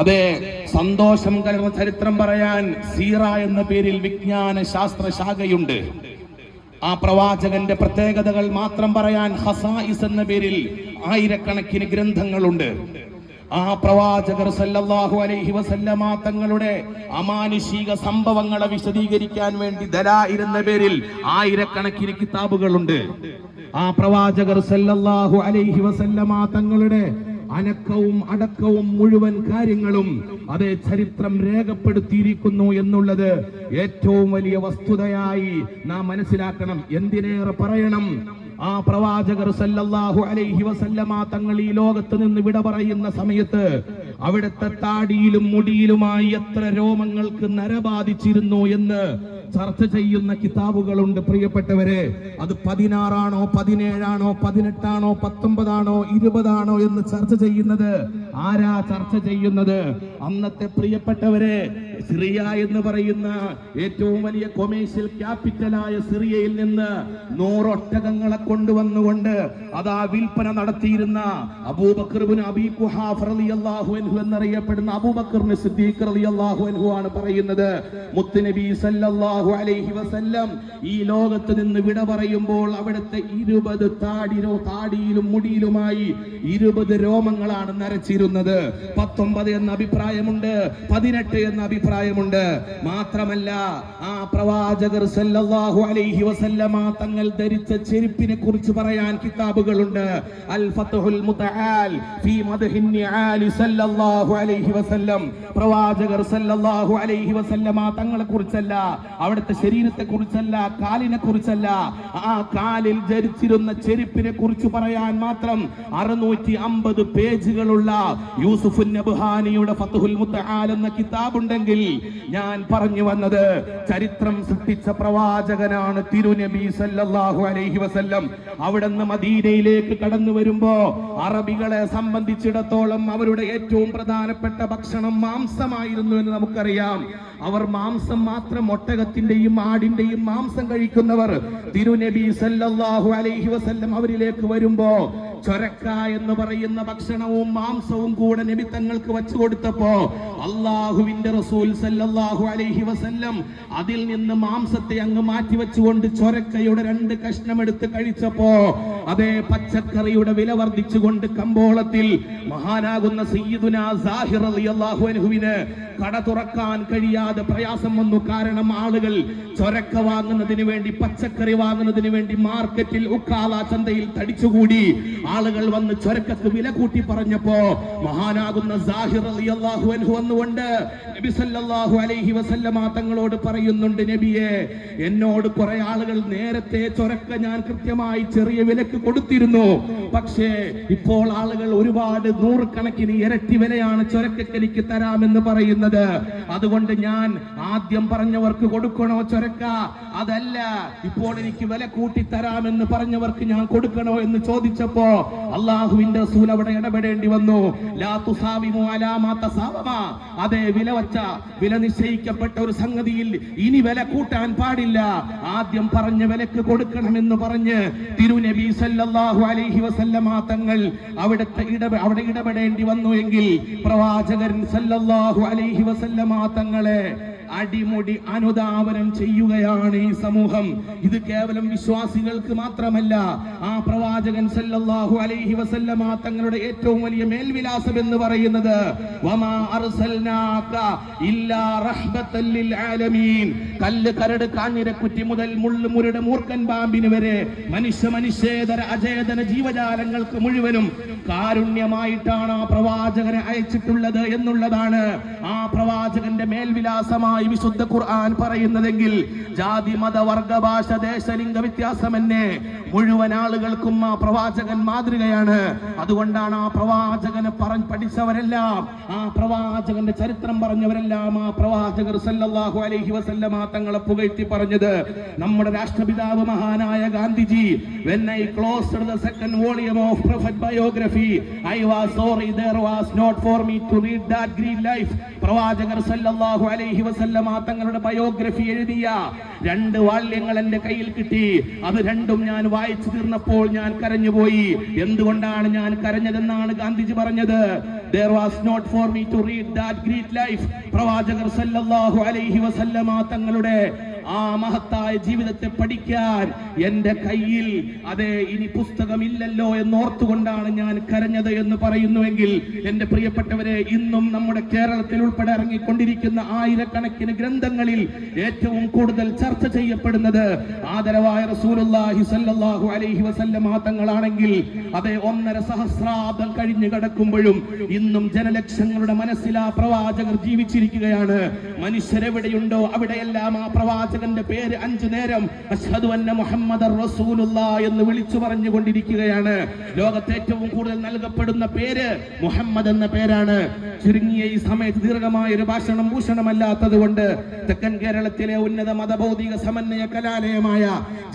അതെ സന്തോഷം കലർന്ന ചരിത്രം പറയാൻ സീറ എന്ന പേരിൽ വിജ്ഞാന ശാസ്ത്ര ശാഖയുണ്ട് ആ പ്രവാചകന്റെ പ്രത്യേകതകൾ മാത്രം പറയാൻ ഹസായിസ് എന്ന പേരിൽ ആയിരക്കണക്കിന് ഗ്രന്ഥങ്ങളുണ്ട്. ആ പ്രവാചകർ സല്ലല്ലാഹു അലൈഹി വസല്ലമ തങ്ങളുടെ അമാനുഷിക സംഭവങ്ങളെ വിശദീകരിക്കാൻ വേണ്ടി ദലാ എന്ന പേരിൽ ആയിരക്കണക്കിന് കിതാബുകളുണ്ട്. ആ പ്രവാചകർ സല്ലല്ലാഹു അലൈഹി വസല്ലമ തങ്ങളുടെ അനക്കവും അടക്കവും മുഴുവൻ കാര്യങ്ങളും അതേ ചരിത്രം രേഖപ്പെടുത്തിയിരിക്കുന്നു എന്നുള്ളത് ഏറ്റവും വലിയ വസ്തുതയായി നാം മനസ്സിലാക്കണം. എന്തിനേറെ പറയണം? ആ പ്രവാചകർ സല്ലല്ലാഹു അലൈഹി വസല്ലമ തങ്ങൾ ഈ ലോകത്ത് നിന്ന് വിട പറയുന്ന സമയത്ത് അവിടുത്തെ താടിയിലും മുടിയിലുമായി എത്ര രോമങ്ങൾക്ക് നരബാധിച്ചിരുന്നു എന്ന് ചർച്ച ചെയ്യുന്ന കിതാബുകളുണ്ട് പ്രിയപ്പെട്ടവരെ. അത് പതിനാറാണോ പതിനേഴാണോ പതിനെട്ടാണോ പത്തൊമ്പതാണോ ഇരുപതാണോ എന്ന് ചർച്ച ചെയ്യുന്നത്. ആരാ ചർച്ച ചെയ്യുന്നത്? അന്നത്തെ പ്രിയപ്പെട്ടവരെ സിറിയ എന്ന് പറയുന്ന ഏറ്റവും വലിയ കൊമേഴ്ഷ്യൽ ക്യാപിറ്റലായ സിറിയയിൽ നിന്ന് നൂറൊട്ടകങ്ങളെ കൊണ്ടുവന്നുകൊണ്ട് അതാ വിൽപ്പന നടത്തിയിരുന്ന എന്നറിയപ്പെടുന്ന അബൂബക്കറിന് സിദ്ദീഖ് അൻഹു ആണ് പറയുന്നത്. മുത്തുനബി സല്ലല്ലാഹു അലൈഹി വസല്ലം ഈ ലോകത്ത് നിന്ന് വിട പറയുമ്പോൾ അവിടുത്തെ ഇരുപത് താടിരോ താടിയിലും മുടിയിലുമായി ഇരുപത് രോമങ്ങളാണ് നരച്ചിരുന്നത്. പത്തൊമ്പത് എന്ന അഭിപ്രായമുണ്ട്. പതിനെട്ട് എന്ന അഭിപ്രായമുണ്ട്. മാത്രമല്ല ആ പ്രവാചകർ സല്ലല്ലാഹു അലൈഹി വസല്ലമ തങ്ങൾ ധരിച്ച ചെരുപ്പിനെ കുറിച്ച് പറയാൻ കിതാബുകളുണ്ട്. അൽ ഫത്ഹുൽ മുതആൽ ഫീ മദ്ഹിൻ നിആലി സല്ലല്ലാഹു അലൈഹി വസല്ലം. പ്രവാചകർ സല്ലല്ലാഹു അലൈഹി വസല്ലമ തങ്ങളെ കുറിച്ചല്ല അവിടുത്തെ ശരീരത്തെ കുറിച്ചല്ല കാലിനെ കുറിച്ചല്ല. ആ കാലിൽ ധരിച്ചിരുന്ന ചെരുപ്പിനെ കുറിച്ച് പറയാൻ മാത്രം അറുന്നൂറ്റി അമ്പത് പേജുകളുള്ള യൂസുഫ് നബ്ഹാനിയുടെ ഫത്ഹുൽ മുത്തആൽ എന്ന കിതാബുണ്ടെങ്കിൽ ഞാൻ പറഞ്ഞു വന്നത് ചരിത്രം സൃഷ്ടിച്ച പ്രവാചകനാണ് തിരുനബി സല്ലല്ലാഹു അലൈഹി വസല്ലം. അവിടുന്ന് മദീനയിലേക്ക് കടന്നു വരുമ്പോ അറബികളെ സംബന്ധിച്ചിടത്തോളം അവരുടെ ഏറ്റവും പ്രധാനപ്പെട്ട ഭക്ഷണം മാംസമായിരുന്നു എന്ന് നമുക്കറിയാം. അവർ മാംസം മാത്രം ഒട്ടകത്തിന്റെയും ആടിന്റെയും മാംസം കഴിക്കുന്നവർ തിരുനബി സല്ലല്ലാഹു അലൈഹി വസല്ലം അവരിലേക്ക് വരുമ്പോ ചൊരക്ക എന്ന് പറയുന്ന ഭക്ഷണവും മാംസവും കൂടെ നിമിത്തങ്ങൾക്ക് തങ്ങൾക്ക് വെച്ചു കൊടുത്തപ്പോ അള്ളാഹുവിന്റെ റസൂൽ സല്ലാഹു അലൈഹി വസല്ലം അതിൽ നിന്ന് മാംസത്തെ അങ്ങ് മാറ്റി വെച്ചുകൊണ്ട് ചൊരക്കയുടെ രണ്ട് കഷ്ണം എടുത്ത് കഴിച്ചപ്പോ അതേ പച്ചക്കറിയുടെ വില വർദ്ധിച്ചുകൊണ്ട് കമ്പോളത്തിൽ മഹാനാകുന്ന സയ്യിദുന സാഹിർ കട തുറക്കാൻ കഴിയാതെ പ്രയാസം വന്നു. കാരണം ആളുകൾ ചൊരക്ക വാങ്ങുന്നതിന് വേണ്ടി പച്ചക്കറി വാങ്ങുന്നതിന് വേണ്ടി മാർക്കറ്റിൽ ഉക്കാല ചന്തയിൽ തടിച്ചുകൂടി. ആളുകൾ വന്ന് ചുരക്കത്ത് വില കൂട്ടി പറഞ്ഞപ്പോ മഹാനാകുന്ന സാഹിർ അൻഹു വന്നുകൊണ്ട് നബി സല്ലല്ലാഹു അലൈഹി വസല്ലമ തങ്ങളോട് പറയുന്നുണ്ട് നബിയെ എന്നോട് കുറെ ആളുകൾ നേരത്തെ ചൊരക്ക ഞാൻ കൃത്യമായി ചെറിയ വിലക്ക് കൊടുത്തിരുന്നു. പക്ഷേ ഇപ്പോൾ ആളുകൾ ഒരുപാട് നൂറുകണക്കിന് ഇരട്ടി വിലയാണ് ചൊരക്കക്കെനിക്ക് തരാമെന്ന് പറയുന്നത്. അതുകൊണ്ട് ഞാൻ ആദ്യം പറഞ്ഞവർക്ക് കൊടുക്കണോ ചൊരക്ക? അതല്ല ഇപ്പോൾ എനിക്ക് വില കൂട്ടി തരാമെന്ന് പറഞ്ഞവർക്ക് ഞാൻ കൊടുക്കണോ എന്ന് ചോദിച്ചപ്പോ അള്ളാഹുവിന്റെ റസൂൽ അവിടെ ഇടപെടേണ്ടി വന്നു. അതെ വില വച്ച വില നിശ്ചയിക്കപ്പെട്ട ഒരു സംഗതിയിൽ ഇനി വില കൂട്ടാൻ പാടില്ല. ആദ്യം പറഞ്ഞ വിലക്ക് കൊടുക്കണമെന്ന് പറഞ്ഞ് തിരുനബി സല്ലല്ലാഹു അലൈഹി വസല്ലമ തങ്ങൾ അവിടുത്തെ ഇടപെ അവിടെ ഇടപെടേണ്ടി വന്നു എങ്കിൽ പ്രവാചകൻ സല്ലല്ലാഹു അലൈഹി വസല്ലമ തങ്ങളെ അടിമുടി അനുധാവനം ചെയ്യുകയാണ് ഈ സമൂഹം. ഇത് കേവലം വിശ്വാസികൾക്ക് മാത്രമല്ല ആ പ്രവാചകൻ സല്ലല്ലാഹു അലൈഹി വസല്ലമ തങ്ങളുടെ ഏറ്റവും വലിയ മേൽവിലാസം എന്ന് പറയുന്നത് വമാ അർസൽനാക ഇല്ലാ റഹ്മത്തൽ ലിൽ ആലമീൻ. കല്ല് കരട് കാഞ്ഞിരക്കുറ്റി മുതൽ മുള്ളു മുരുടെ മൂർഖൻ പാമ്പിന് വരെ മനുഷ്യ മനുഷ്യേതര അചേതന ജീവജാലങ്ങൾക്ക് മുഴുവനും കാരുണ്യമായിട്ടാണ് ആ പ്രവാചകനെ അയച്ചിട്ടുള്ളത് എന്നുള്ളതാണ് ആ പ്രവാചകന്റെ മേൽവിലാസമായി വിശുദ്ധ ഖുർആൻ പറയുന്നതെങ്കിൽ ജാതി മത വർഗ ഭാഷ ദേശ ലിംഗ വ്യത്യാസം എന്നെ മുഴുവൻ ആളുകൾക്കും ആ പ്രവാചകൻ മാതൃകയാണ്. അതുകൊണ്ടാണ് ആ പ്രവാചകനെ പറഞ്ഞ് പഠിച്ചവരെല്ലാം ആ പ്രവാചകന്റെ ചരിത്രം പറഞ്ഞവരെല്ലാം ആ പ്രവാചകർ സല്ലല്ലാഹു അലൈഹി വസല്ലമ തങ്ങളെ പുകഴ്ത്തി പറഞ്ഞത് നമ്മുടെ രാഷ്ട്രപിതാവ് മഹാനായ Gandhiji when I closed the second volume of prophet biography I was sorry there was not for me to read that green life. പ്രവാചകർ സല്ലല്ലാഹു അലൈഹി വസല്ലമ തങ്ങളുടെ ബയോഗ്രഫി എഴുതിയ രണ്ട് വാള്യങ്ങൾ എന്റെ കയ്യിൽ കിട്ടി. അത് രണ്ടും ഞാൻ വായിച്ചു തീർന്നപ്പോൾ ഞാൻ കരഞ്ഞുപോയി. എന്തുകൊണ്ടാണ് ഞാൻ കരഞ്ഞതെന്നാണ് ഗാന്ധിജി പറഞ്ഞത്? There was not for me to read that great life. പ്രവാചകർ സല്ലല്ലാഹു അലൈഹി വസല്ലമ തങ്ങളുടെ ആ മഹത്തായ ജീവിതത്തെ പഠിക്കാൻ എന്റെ കയ്യിൽ അതെ ഇനി പുസ്തകമില്ലല്ലോ എന്നോർത്തുകൊണ്ടാണ് ഞാൻ കരഞ്ഞത് എന്ന് പറയുന്നുവെങ്കിൽ എന്റെ പ്രിയപ്പെട്ടവരെ ഇന്നും നമ്മുടെ കേരളത്തിൽ ഉൾപ്പെടെ ഇറങ്ങിക്കൊണ്ടിരിക്കുന്ന ആയിരക്കണക്കിന് ഗ്രന്ഥങ്ങളിൽ ഏറ്റവും കൂടുതൽ ചർച്ച ചെയ്യപ്പെടുന്നത് ആദരവായ റസൂലുള്ളാഹി സല്ലല്ലാഹു അലൈഹി വസല്ലം തങ്ങളാണെങ്കിൽ അതെ ഒന്നര സഹസ്രാബ്ദം കഴിഞ്ഞു കിടക്കുമ്പോഴും ഇന്നും ജനലക്ഷങ്ങളുടെ മനസ്സിൽ ആ പ്രവാചകർ ജീവിച്ചിരിക്കുകയാണ്. മനുഷ്യരെവിടെയുണ്ടോ അവിടെയെല്ലാം ആ പ്രവാചകന്റെ പേര് അഞ്ചു നേരം. അഷ്ഹദു അന്ന മുഹമ്മദ് റസൂലുള്ള എന്ന് വിളിച്ചു പറഞ്ഞുകൊണ്ടിരിക്കുകയാണ്. ലോകത്തെ ഏറ്റവും കൂടുതൽ നൽകപ്പെടുന്ന പേര് മുഹമ്മദ് എന്ന പേരാണ്. ചുരുങ്ങിയ ഈ സമയത്ത് ദീർഘമായ ഒരു ഭാഷണം ഭൂഷണമല്ലാത്തത് കൊണ്ട് തെക്കൻ കേരളത്തിലെ ഉന്നത മതബൗദ്ധിക സമന്വയ കലാലയമായ